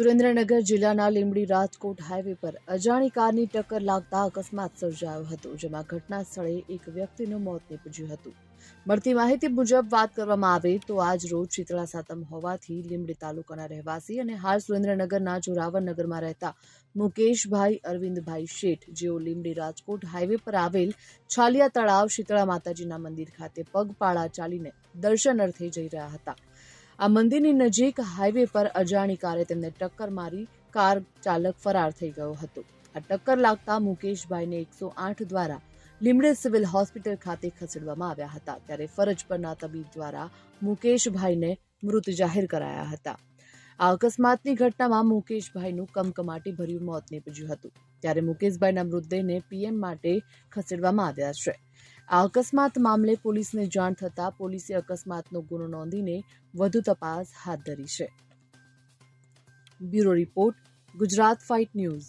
સુરેન્દ્રનગર જિલ્લાના લીંબડી રાજકોટ હાઈવે પર અજાણી કારની ટક્કર લાગતા અકસ્માત સર્જાયો હતો, જેમાં ઘટના સ્થળે એક વ્યક્તિનું મોત નીપજ્યું હતું. મળતી માહિતી મુજબ વાત કરવામાં આવે તો આજ રોજ શીતળા સાતમ હોવાથી લીંબડી તાલુકાના રહેવાસી અને હાલ સુરેન્દ્રનગરના જોરાવરનગરમાં રહેતા મુકેશભાઈ અરવિંદભાઈ શેઠ, જેઓ લીંબડી રાજકોટ હાઈવે પર આવેલ છાલિયા તળાવ શીતળા માતાજીના મંદિર ખાતે પગપાળા ચાલીને દર્શન અર્થે જઈ રહ્યા હતા. આ મંદિરની નજીક હાઈવે પર અજાણી કારે તેમને ટક્કર મારી કાર ચાલક ફરાર થઈ ગયો હતો. આ ટક્કર લાગતા મુકેશભાઈને એકસો આઠ દ્વારા લીમડે સિવિલ હોસ્પિટલ ખાતે ખસેડવામાં આવ્યા હતા, ત્યારે ફરજ પરના તબીબ દ્વારા મુકેશભાઈને મૃત જાહેર કરાયા હતા. આ અકસ્માતની ઘટનામાં મુકેશભાઈનું કમકમાટી ભર્યું મોત નીપજ્યું હતું, ત્યારે મુકેશભાઈના મૃતદેહને પીએમ માટે ખસેડવામાં આવ્યા છે. આ અકસ્માત મામલે પોલીસને જાણ થતાં પોલીસે અકસ્માતનો ગુનો નોંધીને વધુ તપાસ હાથ ધરી છે. Bureau report, Gujarat fight news.